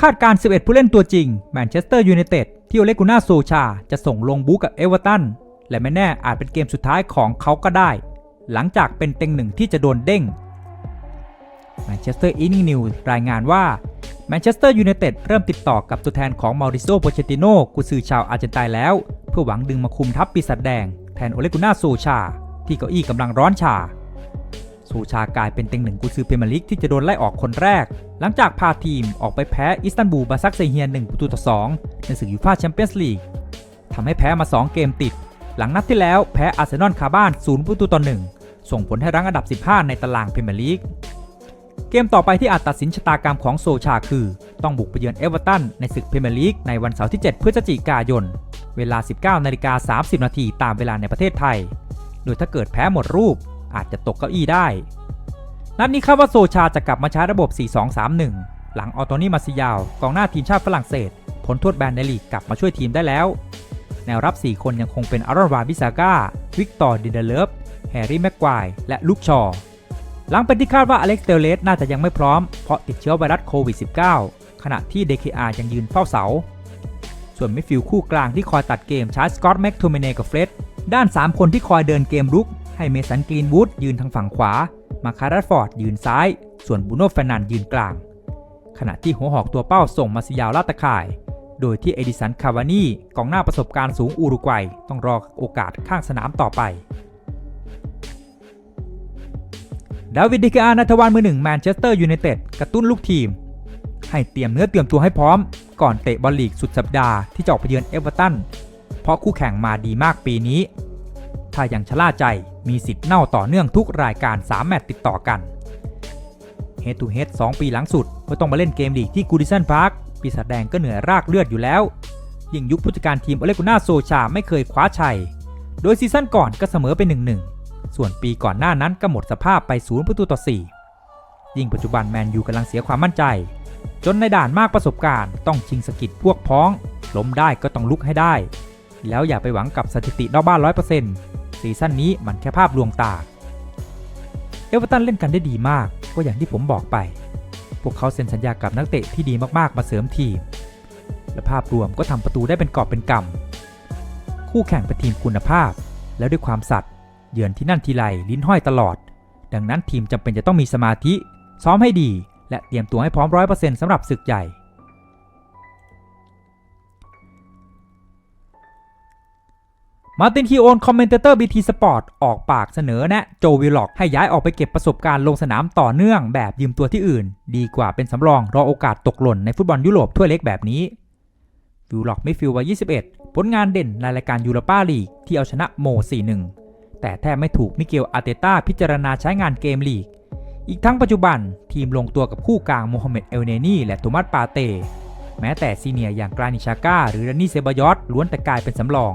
คาดการ 11 ผู้เล่นตัวจริงแมนเชสเตอร์ยูไนเต็ดที่โอเลกุน่าโซชา จะส่งลงบูกับเอเวอร์ตันและไม่แน่อาจเป็นเกมสุดท้ายของเขาก็ได้ หลังจากเป็นเต็งหนึ่งที่จะโดนเด้งแมนเชสเตอร์อีนิงนิวรายงานว่าแมนเชสเตอร์ยูไนเต็ดเริ่มติดต่อกับตัวแทนของมาริโซโปเชติโนกุซือชาวอาร์เจนตินแล้ว เพื่อหวังดึงมาคุมทัพปีศาจแดง แทนโอเลกุน่าโซชา ที่เก้าอี้กำลังร้อนชา โซชากลายเป็นเต็งหนึ่งกุซือเพมียร์ลีกที่จะโดนไล่ออกคนแรก หลังจากพาทีมออกไปแพ้อิสตันบูลบาซักเซเฮียน1ประตูต่อ 2 ในศึกยูฟ่าแชมเปี้ยนส์ลีกทำให้แพ้มา 2 เกมติด หลังนัดที่แล้วแพ้อาร์เซนอลคาบ้าน 0 ประตูต่อ 1 ส่งผลให้รั้งอันดับ 15 ในตารางพรีเมียร์ลีกเกมต่อไปที่อาจตัดสินชะตากรรมของโซชาคือ ต้องบุกไปเยือนเอเวอร์ตันในศึกพรีเมียร์ลีกในวันเสาร์ที่ 7 พฤศจิกายน เวลา 19นาฬิกา30 นาทีตามเวลาในประเทศไทย โดยถ้าเกิดแพ้หมดรูป อาจจะตกเก้าอี้ได้ นัดนี้คาดว่าโซชาจะกลับมาใช้ระบบ 4-2-3-1 หลังออโตนี่มาซิยาวกองหน้าทีมชาติฝรั่งเศสผลโทษแบนในลีกกลับมาช่วยทีมได้แล้ว แนวรับ 4 คนยังคงเป็นอารอนวาบิซาก้า วิกตอร์ดิเดเลฟแฮร์รี่แม็กควายและลูกชอ หลังเป็นที่คาดว่าอเล็กซ์เตเลสน่าจะยังไม่พร้อม เพราะติดเชื้อไวรัสโควิด -19 ขณะที่ DKR ยังยืนเฝ้าเสา ส่วนมิฟิลคู่กลางที่คอยตัดเกมใช้สกอตแม็กโทเมเนกับเฟร็ดด้าน 3 คนที่คอยเดินเกมรุก ให้เมสันกรีนวูดยืนทางฝั่งขวา มาคารัสฟอร์ดยืนซ้าย ส่วนบูโน่เฟนันยืนกลาง ขณะที่หัวหอกตัวเป้าส่งมาซิยาวลาตะข่าย โดยที่เอดิสันคาวานี่กองหน้าประสบการณ์สูงอุรุกวัยต้องรอโอกาสข้างสนามต่อไปดาวิดดิกอานัทวันมือหนึ่งแมนเชสเตอร์ยูไนเต็ดกระตุ้นลูกทีม ให้เตรียมเนื้อเตรียมตัวให้พร้อม ก่อนเตะบอลลีกสุดสัปดาห์ที่จะออกไปเยือนเอเวอร์ตันเพราะคู่แข่งมาดีมากปีนี้ ถ้ายังชะล่าใจมีสิทธิ์เน่าต่อเนื่องทุกรายการ 3 แมตช์ติดต่อกันเฮดทูเฮด2ปีหลังสุดก็ต้องมาเล่นเกมลีกที่กูดิสันพาร์คปีศาจแดงก็เหนื่อยรากเลือดอยู่แล้ว ยิ่งยุคผู้จัดการทีมอเลกุน่าโซชาไม่เคยคว้าชัย โดยซีซั่นก่อนก็เสมอไป1-1ส่วนปีก่อนหน้านั้นก็หมดสภาพไป0ประตูต่อ 4 ยิ่งปัจจุบันแมนยูกำลังเสียความมั่นใจ จนในด่านมากประสบการณ์ต้องชิงสกิดพวกพ้อง ล้มได้ก็ต้องลุกให้ได้ แล้วอย่าไปหวังกับสถิตินอกบ้าน 100% ซีซั่นนี้มันแค่ภาพลวงตา เอเวอร์ตันเล่นกันได้ดีมาก ก็อย่างที่ผมบอกไป พวกเขาเซ็นสัญญากับนักเตะที่ดีมากๆมาเสริมทีม และภาพรวมก็ทำประตูได้เป็นกอบเป็นกำ คู่แข่งเป็นทีมคุณภาพ แล้วด้วยความสัตย์เยือนที่นั่นทีไรลิ้นห้อยตลอด ดังนั้นทีมจำเป็นจะต้องมีสมาธิ ซ้อมให้ดี และเตรียมตัวให้พร้อมร้อยเปอร์เซ็นต์สำหรับศึกใหญ่ มาตินคีโอนคอมเมนเตอร์บีทีสปอร์ตออกปากเสนอแนะโจวิลล็อกให้ย้ายออกไปเก็บประสบการณ์ลงสนามต่อเนื่องแบบยืมตัวที่อื่น ดีกว่าเป็นสำรองรอโอกาสตกหล่นในฟุตบอลยุโรปถ้วเล็กแบบนี้วิลล็อกไม่ฟิลวัย21 ผลงานเด่นในรายการยูโรปาลีกที่เอาชนะโม 4-1 แต่แทบไม่ถูกมิเกลอาร์เตต้าพิจารณาใช้งานเกมลีก อีกทั้งปัจจุบันทีมลงตัวกับคู่กลางโมฮัมเหม็ดเอลเนนีและโทมัสปาเต้แม้แต่ซีเนียอย่างกรานิชาก้าหรือดานี่เซบายอสล้วนแต่กลายเป็นสำรอง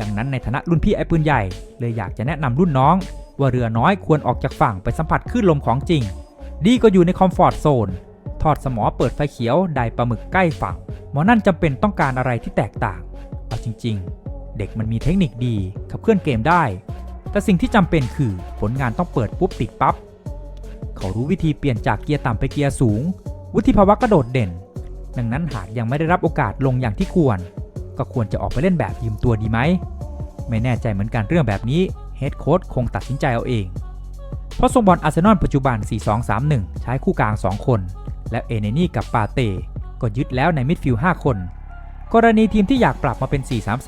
ดังนั้นในฐานะรุ่นพี่ไอ้ปืนใหญ่เลยอยากจะแนะนำรุ่นน้อง ว่าเรือน้อยควรออกจากฝั่งไปสัมผัสคลื่นลมของจริง ดีก็อยู่ในคอมฟอร์ทโซนทอดสมอเปิดไฟเขียวได้ปลาหมึกใกล้ฝั่ง หมอนั่นจำเป็นต้องการอะไรที่แตกต่าง เอาจริง ๆ เด็กมันมีเทคนิคดีขับเคลื่อนเกมได้ แต่สิ่งที่จำเป็นคือผลงานต้องเปิดปุ๊บติดปั๊บเขารู้วิธีเปลี่ยนจากเกียร์ต่ำไปเกียร์สูง วุฒิภาวะกระโดดเด่น ดังนั้นหากยังไม่ได้รับโอกาสลงอย่างที่ควร ก็ควรจะออกไปเล่นแบบยืมตัวดีไหม ไม่แน่ใจเหมือนกันเรื่องแบบนี้เฮดโค้ชคงตัดสินใจเอาเอง เพราะทรงบอลอาร์เซนอลปัจจุบัน 4-2-3-1 ใช้คู่กลาง 2 คน และเอเนนี่กับปาเต้ก็ยึดแล้วในมิดฟิลด์5คน กรณีทีมที่อยากปรับมาเป็น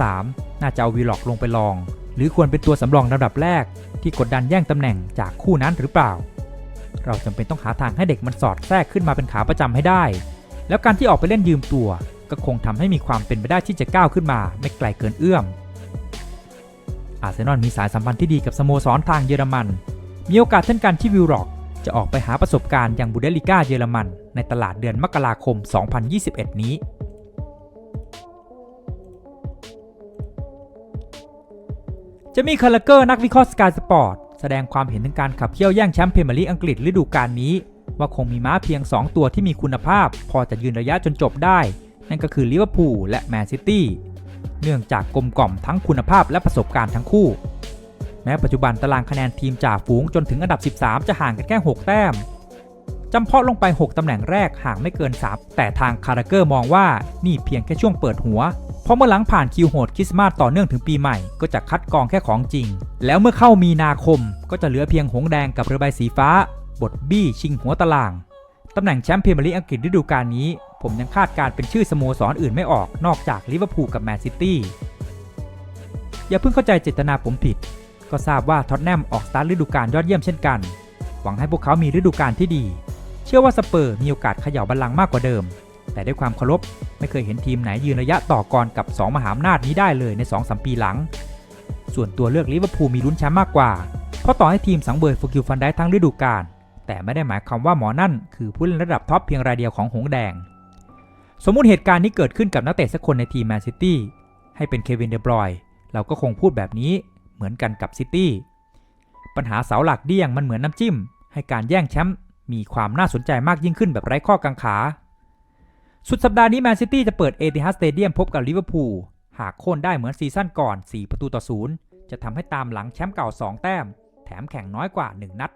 4-3-3 น่าจะเอาวีล็อกลงไปลอง หรือควรเป็นตัวสำรองลำดับแรก ที่กดดันแย่งตำแหน่งจากคู่นั้นหรือเปล่า เราจำเป็นต้องหาทางให้เด็กมันสอดแทรกขึ้นมาเป็นขาประจำให้ได้ แล้วการที่ออกไปเล่นยืมตัว ก็คงทำให้มีความเป็นไปได้ที่จะก้าวขึ้นมาไม่ไกลเกินเอื้อม อาร์เซนอลมีสายสัมพันธ์ที่ดีกับสโมสรทางเยอรมัน มีโอกาสเช่นกันที่วิลร็อกจะออกไปหาประสบการณ์อย่างบูเดลิก้าเยอรมัน ในตลาดเดือนมกราคม 2021 นี้ จะมีคาร์ลเกอร์นักวิเคราะห์สกายสปอร์ตแสดงความเห็นถึงการขับเคี่ยวแย่งแชมป์พรีเมียร์ลีกอังกฤษฤดูกาลนี้ ว่าคงมีม้าเพียง 2 ตัวที่มีคุณภาพ พอจะยืนระยะจนจบได้ นั่นก็คือลิเวอร์พูลและแมนซิตี้เนื่องจากกลมกล่อมทั้งคุณภาพและประสบการณ์ทั้งคู่ แม้ปัจจุบันตารางคะแนนทีมจ่าฝูงจนถึงอันดับ 13 จะห่างกันแค่ 6 แต้มจำเพาะลงไป 6 ตำแหน่งแรกห่างไม่เกิน 3 แต่ทางคาราเกอร์มองว่านี่เพียงแค่ช่วงเปิดหัว เพราะเมื่อหลังผ่านคิวโหดคริสต์มาสต่อเนื่องถึงปีใหม่ก็จะคัดกรองแค่ของจริง แล้วเมื่อเข้ามีนาคมก็จะเหลือเพียงหงส์แดงกับเรือใบสีฟ้า บทบี้ชิงหัวตาราง ตำแหน่งแชมป์พรีเมียร์ลีกอังกฤษฤดูกาลนี้ ผมยังคาดการเป็นชื่อสโมสรอื่นไม่ออกนอกจากลิเวอร์พูลกับแมนซิตี้อย่าเพิ่งเข้าใจเจตนาผมผิด ก็ทราบว่าท็อตแนมออกสตาร์ทฤดูกาลยอดเยี่ยมเช่นกัน หวังให้พวกเขามีฤดูกาลที่ดี เชื่อว่าสเปอร์มีโอกาสเขย่าบัลลังก์มากกว่าเดิม แต่ด้วยความเคารพไม่เคยเห็นทีมไหนยืนระยะต่อกรกับ 2 มหาอำนาจนี้ได้เลยใน 2-3ปีหลัง ส่วนตัวเลือกลิเวอร์พูลมีลุ้นแชมป์มากกว่า เพราะต่อให้ทีมสังเบยฟูกิลฟันได้ทั้งฤดูกาล แต่ไม่ได้หมายความว่าหมอนั่นคือผู้เล่นระดับท็อปเพียงรายเดียวของหงส์แดง สมมุติเหตุการณ์นี้เกิดขึ้นกับนักเตะสักคนในทีมแมนซิตี้ให้เป็นเควินเดบรอยน์เราก็คงพูดแบบนี้เหมือนกันกับซิตี้ปัญหาเสาหลักเดี้ยงมันเหมือนน้ำจิ้ม ให้การแย่งแชมป์มีความน่าสนใจมากยิ่งขึ้นแบบไร้ข้อกังขา สุดสัปดาห์นี้แมนซิตี้จะเปิดเอติฮัดสเตเดียมพบกับลิเวอร์พูลหากโค่นได้เหมือนซีซั่นก่อน 4 ประตูต่อศูนย์จะทำให้ตามหลังแชมป์เก่า 2 แต้ม แถมแข่งน้อยกว่า 1 นัด